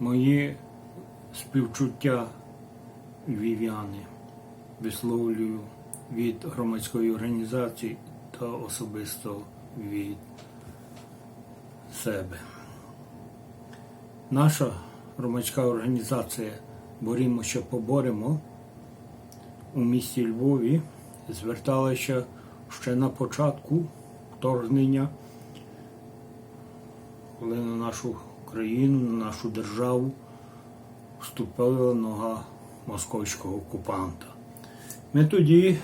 Мої співчуття львів'яни висловлюю від громадської організації та особисто від себе. Наша громадська організація Борімося поборемо у місті Львові зверталася ще на початку вторгнення, коли на нашу країну, на нашу державу вступила нога московського окупанта. Ми тоді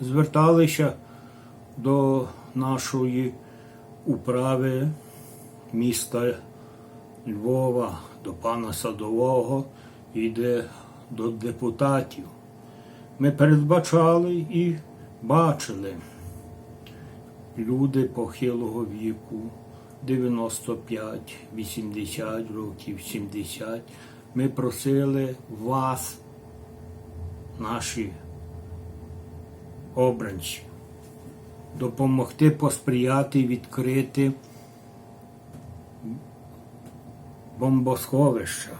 зверталися до нашої управи міста Львова, до пана Садового і до депутатів. Ми передбачали і бачили люди похилого віку, 95, 80 років, 70. Ми просили вас, наші обранці, допомогти посприяти відкрити бомбосховища.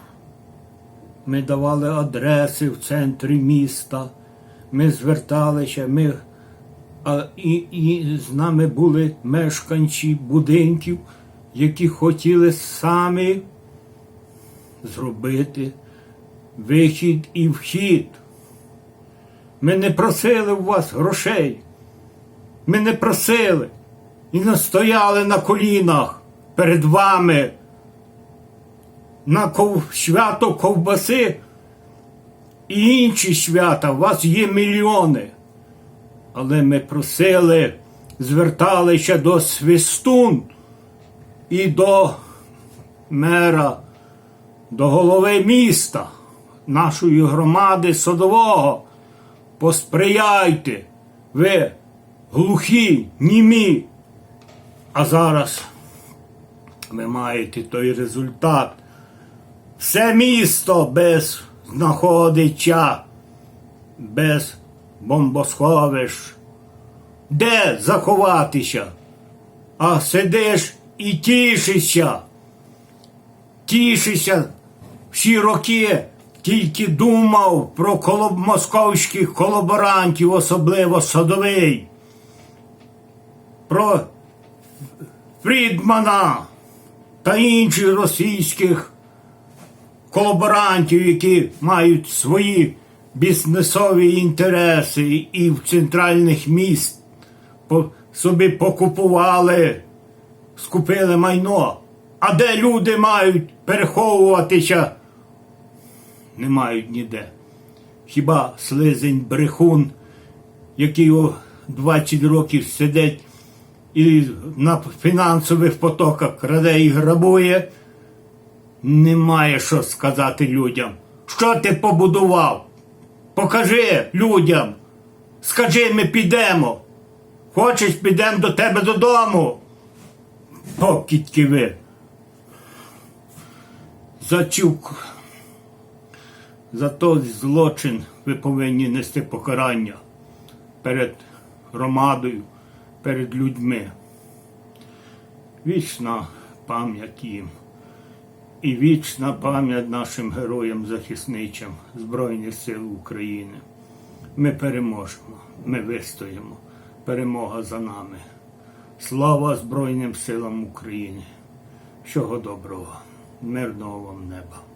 Ми давали адреси в центрі міста, ми зверталися, ми, а, і, і з нами були мешканці будинків, які хотіли самі зробити вихід і вхід. Ми не просили у вас грошей. Ми не просили і настояли на колінах перед вами на ков... свято ковбаси і інші свята. У вас є мільйони. Але ми просили, зверталися до свистун і до мера, до голови міста, нашої громади Садового. Посприяйте, ви глухі, німі. А зараз ви маєте той результат. Все місто без знаходиться, без бомбосховищ. Де заховатися? А сидиш і тішишся. Тішишся всі роки. Тільки думав про колоб... московських колаборантів, особливо садовий, про Фрідмана та інших російських колаборантів, які мають свої бізнесові інтереси і в центральних міст собі покупували, скупили майно. А де люди мають переховуватися? Не мають ніде. Хіба слизень брехун, який 20 років сидить і на фінансових потоках краде і грабує, немає що сказати людям. Що ти побудував? Покажи людям. Скажи, ми підемо. Хочеш, підемо до тебе додому. Покидьки ви. Зачук. За той злочин ви повинні нести покарання перед громадою, перед людьми. Вічна пам'ять їм і вічна пам'ять нашим героям-захисничам Збройних сил України. Ми переможемо, ми вистоїмо. Перемога за нами. Слава Збройним силам України. Всього доброго, мирного вам неба.